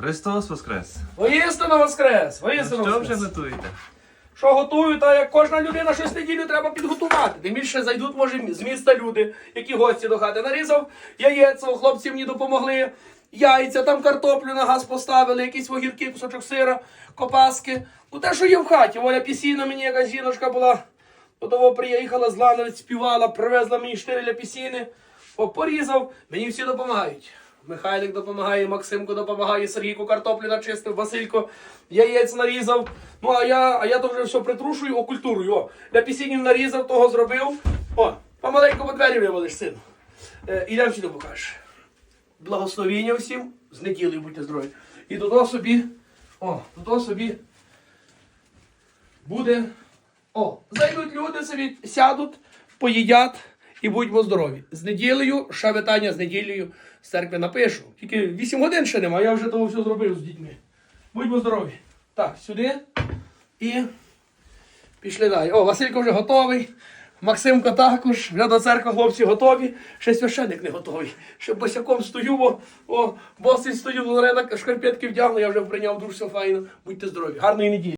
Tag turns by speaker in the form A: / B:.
A: Христос Воскрес!
B: Воістину воскрес!
A: Ну,
B: Воістину
A: що
B: воскрес!
A: вже готуєте?
B: Що готую, та як кожна людина щось неділю треба підготувати. Тим більше зайдуть, може, з міста люди, які гості до хати. Нарізав яєць, хлопці мені допомогли. Яйця, там картоплю на газ поставили, якісь вогірки, кусочок сира, копаски. Ну те, що є в хаті. Оля пісіна мені якась жіночка була. До того приїхала з Лановець, співала, привезла мені чотири ляпісіни. Порізав, мені всі допомагають. Михайлик допомагає, Максимко допомагає, Сергійко картоплю начистив, Василько яєць нарізав. Ну а я, а я то вже все притрушую, окультурую. О, ляпісінів нарізав, того зробив. О, помаленьку по двері вивалиш, сину. Е, ідемо сюди покажеш. Благословіння всім, з неділею будьте здорові. І до того собі, о, до того собі буде. О, зайдуть люди собі, сядуть, поїдять і будьмо здорові. З неділею, ще вітання з неділею з церкви напишу. Тільки 8 годин ще нема, я вже того все зробив з дітьми. Будьмо здорові. Так, сюди і пішли далі. О, Василько вже готовий. Максимко також, вже до церкви хлопці готові. Ще священик не готовий. Ще босяком стою, о, о босий стою, Лорена шкарпетки вдягну, я вже прийняв душ, все файно. Будьте здорові. Гарної неділі.